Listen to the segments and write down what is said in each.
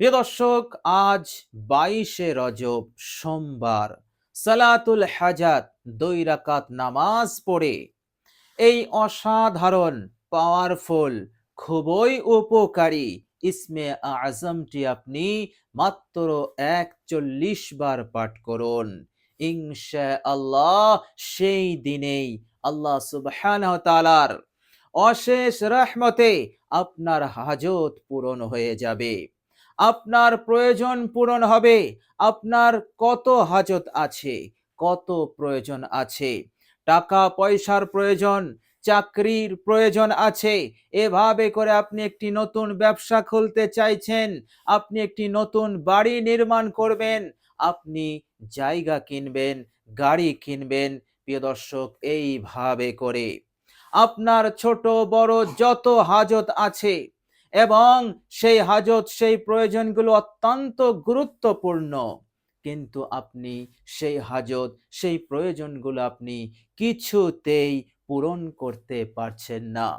প্রিয় দর্শক, আজ বাইশে রজব সোমবার। সালাতুল হাজাত, দুই রাকাত নামাজ পড়ে। এই অসাধারণ পাওয়ারফুল খুবই উপকারী ইসমে আজমটি আপনি মাত্র একচল্লিশ বার পাঠ করুন। ইনশা আল্লাহ সেই দিনেই আল্লাহ তাআলার অশেষ রহমতে আপনার হাজত পূরণ হয়ে যাবে। আপনার প্রয়োজন পূরণ হবে। আপনার কত হাজত আছে? কত প্রয়োজন আছে? টাকা পয়সার প্রয়োজন, চাকরির প্রয়োজন আছে। এভাবে করে আপনি একটি নতুন ব্যবসা খুলতে চাইছেন, আপনি একটি নতুন বাড়ি নির্মাণ করবেন, আপনি জায়গা কিনবেন, গাড়ি কিনবেন, প্রিয় দর্শক, এইভাবে করে। আপনার ছোট বড় যত হাজত আছে এবং সেই হাজত, সেই প্রয়োজনগুলো অত্যন্ত গুরুত্বপূর্ণ। কিন্তু আপনি সেই হাজত, সেই প্রয়োজনগুলো আপনি কিছুতেই পূরণ করতে পারছেন না।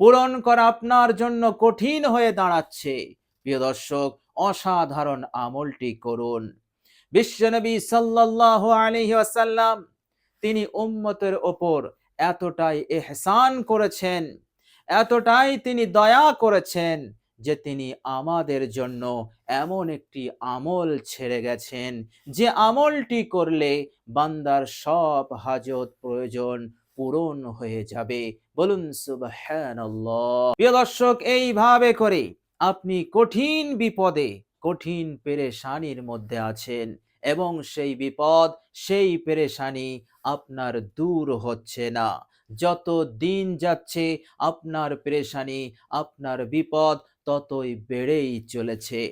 পূরণ করা আপনার জন্য কঠিন হয়ে দাঁড়াচ্ছে। প্রিয় দর্শক, অসাধারণ আমলটি করুন। বিশ্বনবী সাল্লাল্লাহু আলাইহি ওয়াসাল্লাম, তিনি উম্মতের ওপর এতটাই এহসান করেছেন এতটাই তিনি দয়া করেছেন যে তিনি আমাদের জন্য এমন একটি আমল ছেড়ে গেছেন, যে আমলটি করলে বান্দার সব হাজত প্রয়োজন পূরণ হয়ে যাবে। বলুন দর্শক, এইভাবে করে আপনি কঠিন বিপদে, কঠিন পেরেশানির মধ্যে আছেন এবং সেই বিপদ, সেই পেরেশানি আপনার দূর হচ্ছে না। যত দিন যাচ্ছে আপনার পেরেশানি, আপনার বিপদ ততই বেড়েই চলেছে।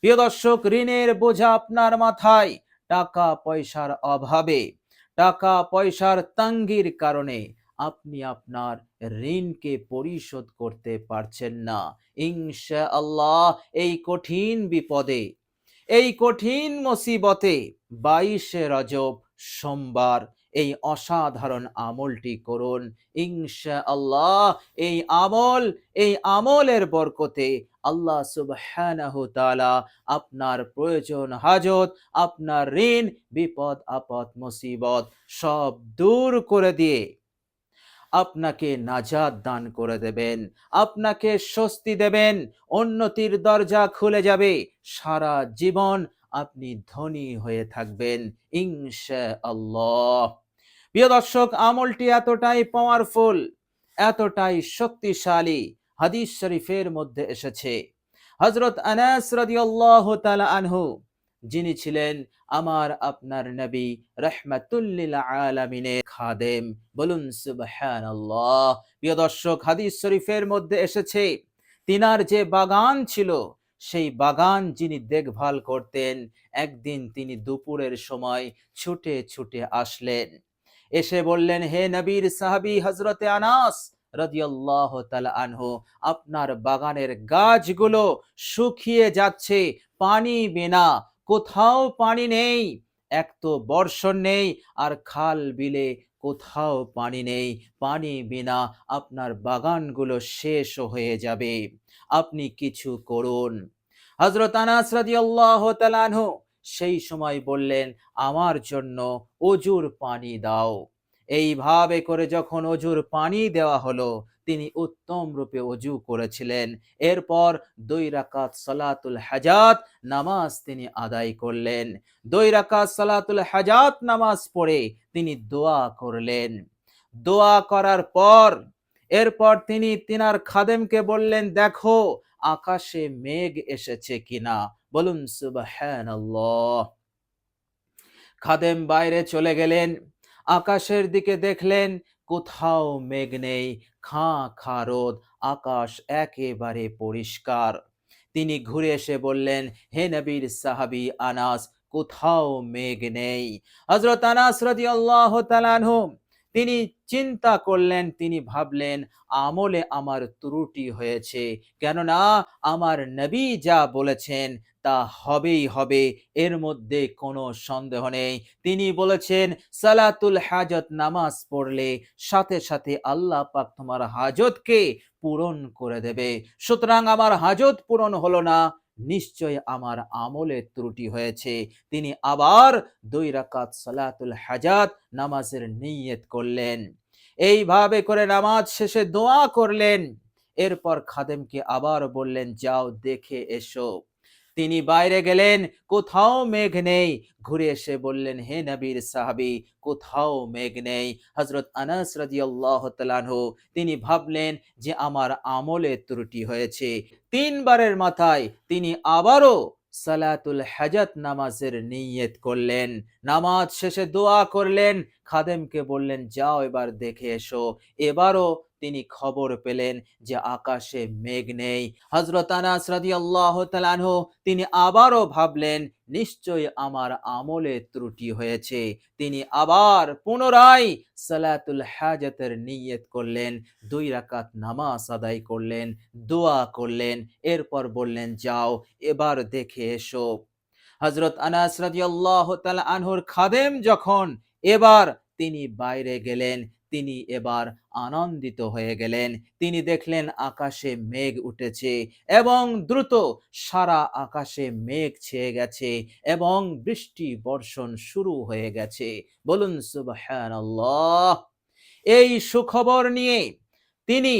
প্রিয় দর্শক, ঋণের বোঝা আপনার মাথায়। টাকা পয়সার অভাবে টাকা পয়সার তাঙ্গির কারণে আপনি আপনার ঋণকে পরিশোধ করতে পারছেন না। ইনশা আল্লাহ এই কঠিন বিপদে, এই কঠিন মুসিবতে বাইশে রজব সোমবার এই অসাধারণ আমলটি করুন। ইনশা আল্লাহ এই আমল, এই আমলের বরকতে আল্লাহ সুবহানাহু তাআলা আপনার প্রয়োজন হাজত, আপনার ঋণ, বিপদ, আপদ, মুসিবত সব দূর করে দিয়ে আপনাকে নাজাদ দান করে দেবেন, আপনাকে স্বস্তি দেবেন, উন্নতির দরজা খুলে যাবে, সারা জীবন আপনি ধনী হয়ে থাকবেন ইনশা আল্লাহ প্রিয় দর্শক, আমলটি এতটাই পাওয়ারফুল এতটাই শক্তিশালী, হাদিস শরীফের মধ্যে এসেছে। হজরত আনাস রাদিয়াল্লাহু তাআলা আনহু, যিনি ছিলেন আমার আপনার নবী রহমাতুল্লিল আলামিনের খাদেম। বলুন, সুবহানাল্লাহ। প্রিয় দর্শক, হাদিস শরীফের মধ্যে এসেছে, তিনার যে বাগান ছিল, সেই বাগান যিনি দেখভাল করতেন, একদিন তিনি দুপুরের সময় ছুটে ছুটে আসলেন। এসে বললেন, হে নবীর সাহাবি হজরতে আনাস রাদিয়াল্লাহু আনহু, আপনার বাগানের গাছগুলো শুকিয়ে যাচ্ছে, পানি বিনা, কোথাও পানি নেই, এক তো বর্ষণ নেই আর খাল বিলে কোথাও পানি নেই, পানি বিনা আপনার বাগানগুলো শেষ হয়ে যাবে, আপনি কিছু করুন। হজরত আনাস রাদিয়াল্লাহু তাআলা আনহু সেই সময় বললেন, আমার জন্য অজুর পানি দাও। এইভাবে করে যখন অজুর পানি দেওয়া হলো, তিনি উত্তম রূপে অজু করেছিলেন। এরপর দুই রাকাত সালাতুল হাজাত নামাজ তিনি আদায় করলেন। দুই রাকাত সালাতুল হাজাত নামাজ পড়ে তিনি দোয়া করলেন। দোয়া করার পর, এরপর তিনি তিনার খাদেমকে বললেন, দেখো, আকাশে মেঘ এসেছে কিনা? বলুন, সুবহানাল্লাহ। খাদেম বাইরে চলে গেলেন, আকাশের দিকে দেখলেন, কোথাও মেঘ নেই, খাঁ খা রোদ, আকাশ একেবারে পরিষ্কার। তিনি ঘুরে এসে বললেন, হে নবীর সাহাবি আনাস, কোথাও মেঘ নেই। হজরত আনাস রাদিয়াল্লাহু তাআলা আনহু তিনি চিন্তা করলেন, তিনি ভাবলেন, আমলে আমার ত্রুটি হয়েছে। কেননা আমার নবী যা বলেছেন, তা হবেই হবে, এর মধ্যে কোনো সন্দেহ নেই। তিনি বলেছেন, সালাতুল হাজত নামাজ পড়লে সাথে সাথে আল্লাহ পাক তোমার হাজতকে পূরণ করে দেবে। সুতরাং আমার হাজত পূরণ হলো না নিশ্চয় আমার আমলে ত্রুটি হয়েছে। তিনি আবার দুই রাকাত সালাতুল হাজাত নামাজের নিয়ত করলেন। এইভাবে করে নামাজ শেষে দোয়া করলেন। এরপর খাদেমকে আবার বললেন, যাও দেখে এসো। তিনি বাইরে গেলেন, কোথাও মেঘ নেই। ঘুরে এসে বললেন, হে নবীর সাহাবি, কোথাও মেঘ নেই। হজরত আনাস রাদিয়াল্লাহু তাআলাহু তিনি ভাবলেন যে আমার আমলে ত্রুটি হয়েছে। তিনবারের মাথায় তিনি আবারও সালাতুল হাজাত নামাজের নিয়ত করলেন। নামাজ শেষে দোয়া করলেন। খাদেমকে বললেন, যাও এবার দেখে এসো। এবারও তিনি খবর পেলেন যে আকাশে মেঘ নেই। হজরত আনাস রাদিয়াল্লাহু তাআলাহু তিনি আবারও ভাবলেন নিশ্চয় আমার আমলে ত্রুটি হয়েছে। তিনি আবার পুনরায় সালাতুল হাজাতের নিয়ত করলেন, দুই রাকাত নামাজ আদায় করলেন, দোয়া করলেন, এরপর বললেন, যাও, এবার দেখে এসো। হজরত আনাস রাদিয়াল্লাহু তাআলা আনহুর খাদেম যখন এবার তিনি বাইরে গেলেন তিনি এবার আনন্দিত হয়ে গেলেন। তিনি দেখলেন আকাশে মেঘ উঠেছে এবং দ্রুত সারা আকাশে মেঘ ছেয়ে গেছে এবং বৃষ্টি বর্ষণ শুরু হয়ে গেছে। বলুন সুবাহ এই সুখবর নিয়ে তিনি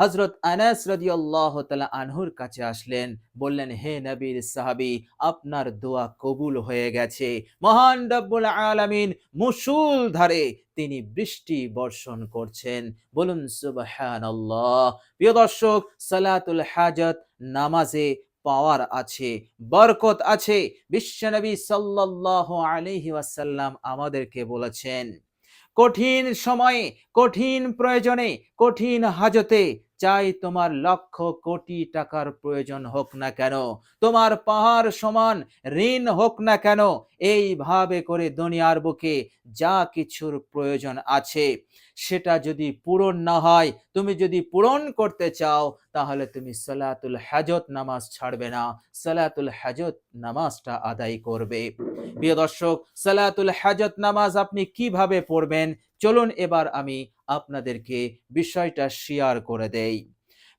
হজরত আনাস রাদিয়াল্লাহু তাআলা আনহুর কাছে আসলেন, বললেন, হে নবীর সাহাবী, আপনার দোয়া কবুল হয়ে গেছে। মহান রব্বুল আলামিন মুসুল ধারে তিনি বৃষ্টি বর্ষণ করছেন। বলুন, সুবহানাল্লাহ। প্রিয় দর্শক, সালাতুল হাজাত নামাজে পাওয়ার আছে, বরকত আছে। বিশ্বনবী সাল্লাল্লাহু আলাইহি ওয়াসাল্লাম আমাদেরকে বলেছেন, কঠিন সময়ে, কঠিন প্রয়োজনে, কঠিন হাজতে চাই তোমার লক্ষ কোটি টাকার প্রয়োজন হোক না কেন। তোমার পাহাড় সমান ঋণ হোক না কেন, এইভাবে করে দুনিয়ার বুকে যা কিছুর প্রয়োজন আছে, সেটা যদি পূরণ না হয়, তুমি যদি পূরণ করতে চাও, তাহলে তুমি সালাতুল হাজত নামাজ ছাড়বে না। সালাতুল হাজত নামাজটা আদায় করবে। প্রিয় দর্শক, সালাতুল হাজত নামাজ আপনি কীভাবে পড়বেন? চলুন এবার আমি আপনাদেরকে বিষয়টা শেয়ার করে দেই।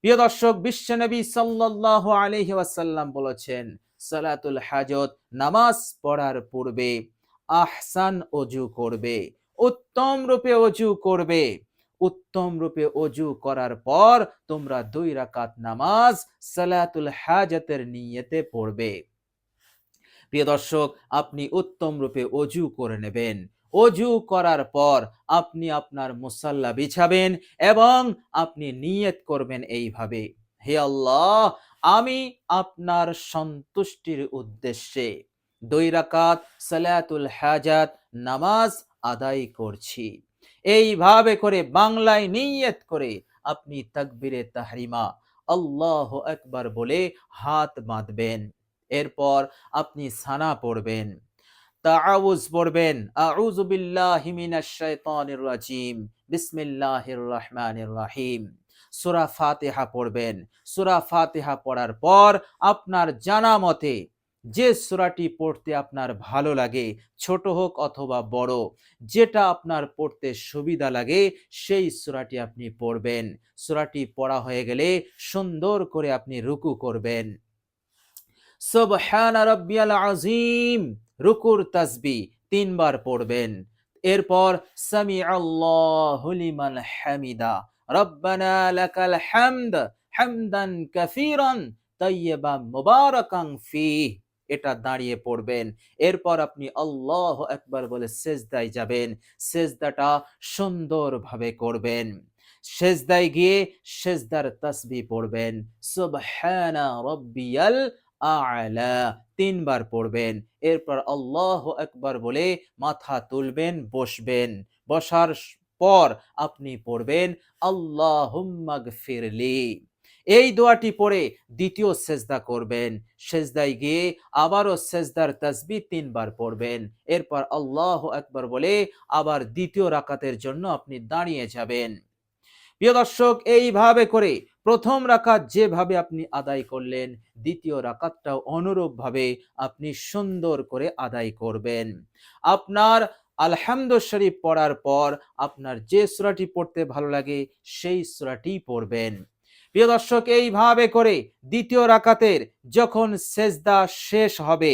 প্রিয় দর্শক, বিশ্বনবী সাল্লাল্লাহু আলাইহি ওয়াসাল্লাম বলেছেন, সালাতুল হাজত নামাজ পড়ার পূর্বে আহসান অজু করবে, উত্তম রূপে অজু করবে। উত্তম রূপে অজু করার পর তোমরা দুই রাকাত নামাজ সালাতুল হাজতের নিয়তে পড়বে। প্রিয় দর্শক, আপনি উত্তম রূপে অজু করে নেবেন অজু করার পর আপনি আপনার মুসাল্লা বিছাবেন এবং আপনি নিয়ত করবেন এইভাবে। হে আল্লাহ, আমি আপনার সন্তুষ্টির উদ্দেশ্যে দুই রাকাত সালাতুল হাজাত নামাজ আদায় করছি। এইভাবে করে বাংলায় নিয়ত করে আপনি তাকবিরে তাহরিমা, আল্লাহ একবার বলে হাত বাঁধবেন। এরপর আপনি সানা পড়বেন। তাআউজ পড়বেন। আউযু বিল্লাহি মিনাশ শাইতানির রাজিম। বিসমিল্লাহির রহমানির রহিম। সূরা ফাতিহা পড়বেন। সূরা ফাতিহা পড়ার পর আপনার জানা মতে যে সূরাটি পড়তে আপনার ভালো লাগে, ছোট হোক অথবা বড়, যেটা আপনার পড়তে সুবিধা লাগে, সেই সূরাটি আপনি পড়বেন। সূরাটি পড়া হয়ে গেলে সুন্দর করে আপনি রুকু করবেন। সুবহান রাব্বিয়াল আযীম। রুকুর তাসবি তিনবার পড়বেন। এরপর সামি আল্লাহু লিমান হামিদা, রব্বানা লাকাল হামদ হামদান কাসীরান তাইয়্যিবান মুবারাকান ফিহ। এটা দাঁড়িয়ে পড়বেন। এরপর আপনি আল্লাহ একবার বলে সেজদায় যাবেন। সেজদাটা সুন্দরভাবে করবেন। সেজদায় গিয়ে সেজদার তাসবি পড়বেন। সুবহানা রাব্বিয়াল আলা, তিনবার পড়বেন। এরপর আল্লাহ একবার বলে মাথা তুলবেন, বসবেন। বসার পর আপনি পড়বেন আল্লাহুম্মাগ ফিরলি এই দোয়াটি পড়ে দ্বিতীয় সেজদা করবেন। সেজদায় গিয়ে আবারও সেজদার তাসবি তিনবার পড়বেন। এরপর আল্লাহ একবার বলে আবার দ্বিতীয় রাকাতের জন্য আপনি দাঁড়িয়ে যাবেন। প্রিয় দর্শক, এইভাবে করে প্রথম রাকাত যেভাবে আপনি আদায় করলেন, দ্বিতীয় রাকাতটাও অনুরূপভাবে আপনি সুন্দর করে আদায় করবেন। আপনার আলহামদ শরীফ পড়ার পর আপনার যে সূরাটি পড়তে ভালো লাগে, সেই সূরাটি পড়বেন। প্রিয় দর্শক, এইভাবে করে দ্বিতীয় রাকাতের যখন সেজদা শেষ হবে,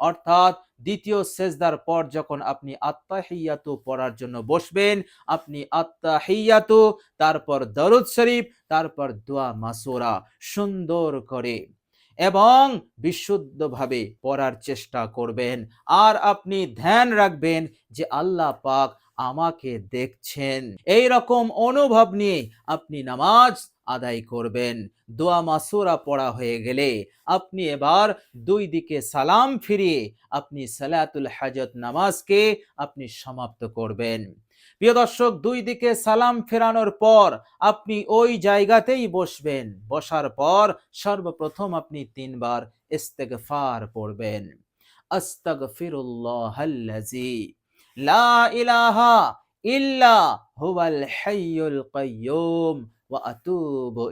অর্থাৎ দ্বিতীয় সেজদার পর যখন আপনি আত্মা আত্মাহিয়াতু পড়ার জন্য বসবেন, আপনি আত্মা আত্মাহিয়াতু, তারপর দরুদ শরীফ, তারপর দোয়া মাসোরা সুন্দর করে এবং বিশুদ্ধভাবে পড়ার চেষ্টা করবেন। আর আপনি ধ্যান রাখবেন যে আল্লাহ পাক আমাকে দেখছেন। এই রকম অনুভব নিয়ে আপনি নামাজ আদায় করবেন। দোয়া মাসুরা পড়া হয়ে গেলে আপনি এবার দুই দিকে সালাম ফিরিয়ে আপনি সালাতুল হাজত নামাজকে আপনি সমাপ্ত করবেন। প্রিয় দর্শক, দুই দিকে সালাম ফেরানোর পর আপনি ওই জায়গাতেই বসবেন। বসার পর সর্বপ্রথম আপনি তিনবার ইস্তেগফার পড়বেন। আস্তাগফিরুল্লাহাল্লাযী লা ইলাহা ইল্লা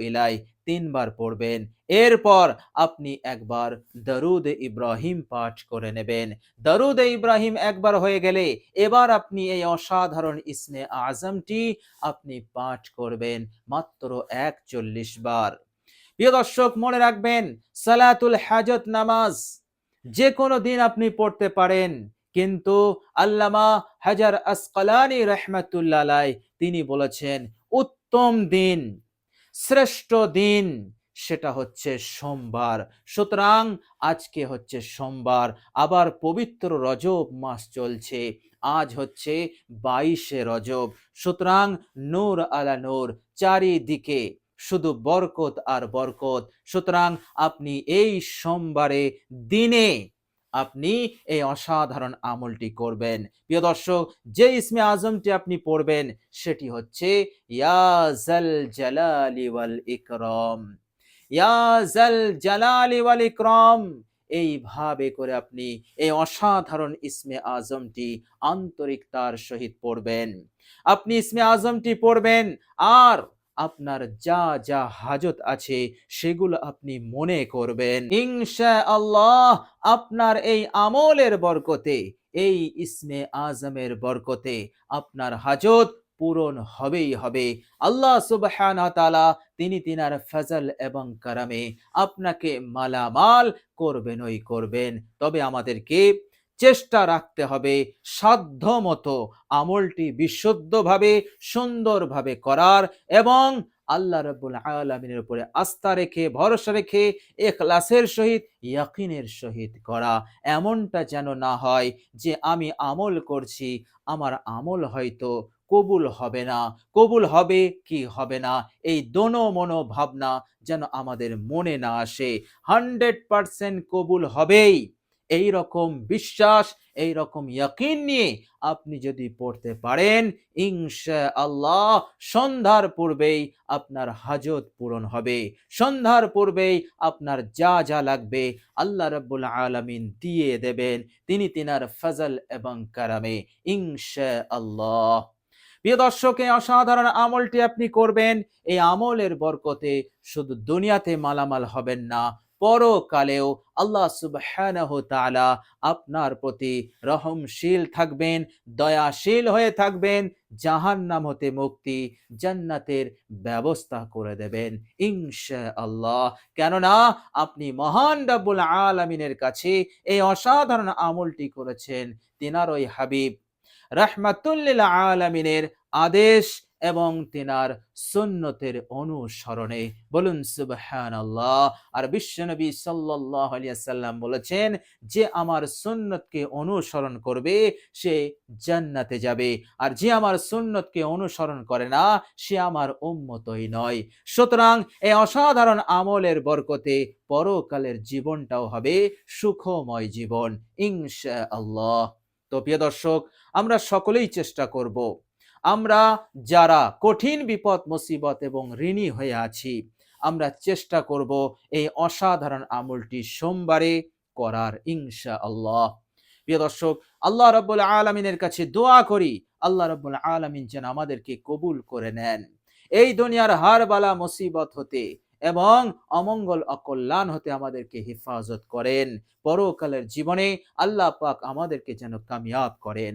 ইলাই তিনবার পড়বেন। এরপর আপনি একবার দরুদ ইব্রাহিম পাঠ করে নেবেন। দরুদ ইব্রাহিম একবার হয়ে গেলে এবার আপনি এই অসাধারণ ইসমে আজমটি আপনি পাঠ করবেন মাত্র একচল্লিশ বার। প্রিয় দর্শক, মনে রাখবেন, সালাতুল হাজত নামাজ যে কোনো দিন আপনি পড়তে পারেন। কিন্তু আল্লামা হাজার আসকালানি রহমাতুল্লাহ তিনি বলেছেন, উত্তম দিন, শ্রেষ্ঠ দিন, সেটা হচ্ছে সোমবার। সুতরাং আজকে হচ্ছে সোমবার, আবার পবিত্র রজব মাস চলছে। আজ হচ্ছে বাইশে রজব। সুতরাং নূর আলা নূর, চারিদিকে শুধু বরকত আর বরকত। সুতরাং আপনি এই সোমবারে দিনে আপনি এই অসাধারণ আমলটি করবেন। প্রিয় দর্শক, যে ইসমে আজমটি আপনি পড়বেন, সেটি হচ্ছে ইয়াজাল জালালি ওয়াল ইকরাম। ইয়াজাল জালালি ওয়াল ইকরাম। এইভাবে করে আপনি এই অসাধারণ ইসমে আজমটি আন্তরিকতার সহিত পড়বেন। আপনি ইসমে আজমটি পড়বেন, আর আপনার যা যা হাজত আছে সেগুলো আপনি মনে করবেন। ইনশা আল্লাহ আপনার এই আমলের বরকতে, এই ইসমে আজমের বরকতে আপনার হাজত পূরণ হবেই হবে। আল্লাহ সুবহান তালা তিনি তিনার ফজল এবং কারামে আপনাকে মালামাল করবেনই করবেন। তবে আমাদেরকে চেষ্টা রাখতে হবে সাধ্য মতো আমলটি বিশুদ্ধভাবে, সুন্দরভাবে করার এবং আল্লাহ রব্বুল আলমিনের উপরে আস্থা রেখে, ভরসা রেখে এখলাসের সহিত, ইয়াকিনের সহিত করা। এমনটা যেন না হয় যে আমি আমল করছি, আমার আমল হয়তো কবুল হবে না। কবুল হবে কি হবে না? এই দোনো মনো ভাবনা যেন আমাদের মনে না আসে। হান্ড্রেড পারসেন্ট কবুল হবেই। এই রকম বিশ্বাস এই রকম ইয়াকিন নিয়ে আপনি যদি পড়তে পারেন ইনশা আল্লাহ সন্ধ্যার পূর্বেই আপনার হাজত পূরণ হবে। সন্ধ্যার পূর্বেই আপনার যা যা লাগবে আল্লাহ রব্বুল আলমিন দিয়ে দেবেন। তিনি তিনার ফজল এবং কারামে ইনশা আল্লাহ প্রিয় দর্শক অসাধারণ আমলটি আপনি করবেন, এই আমলের বরকতে শুধু দুনিয়াতে মালামাল হবেন না পরকালেও আল্লাহ সুবহানাহু তাআলা আপনার প্রতি রহমশীল থাকবেন, দয়াশীল হয়ে থাকবেন, জাহান্নাম হতে মুক্তি, জান্নাতের ব্যবস্থা করে দেবেন ইনশা আল্লাহ কেননা আপনি মহান রাব্বুল আলামিনের কাছে এই অসাধারণ আমলটি করেছেন। তিনার ওই হাবিব রাহমাতুল্লিল আলামিনের আদেশ এবং তেনার সুন্নতের অনুসরণে। বলুন সুবহান আল্লাহ আর বিশ্বনবী সাল্লাহ সাল্লাম বলেছেন যে, আমার সুন্নতকে অনুসরণ করবে, সে জান্নাতে যাবে। আর যে আমার সুন্নতকে অনুসরণ করে না, সে আমার উম্মতই নয়। সুতরাং এই অসাধারণ আমলের বরকতে পরকালের জীবনটাও হবে সুখময় জীবন ইনশা আল্লাহ তো প্রিয় দর্শক, আমরা সকলেই চেষ্টা করব আমরা যারা কঠিন বিপদ, মুসিবত এবং ঋণী হয়ে আছি, আমরা চেষ্টা করব এই অসাধারণ আমলটি সোমবারে করার ইনশা আল্লাহ প্রিয় দর্শক, আল্লাহ রব্বুল আলমিনের কাছে দোয়া করি, আল্লাহ রব্বুল আলমিন যেন আমাদেরকে কবুল করে নেন। এই দুনিয়ার হার বালা মুসিবত হতে এবং অমঙ্গল অকল্যাণ হতে আমাদেরকে হেফাজত করেন। পরকালের জীবনে আল্লাহ পাক আমাদেরকে যেন কামিয়াব করেন।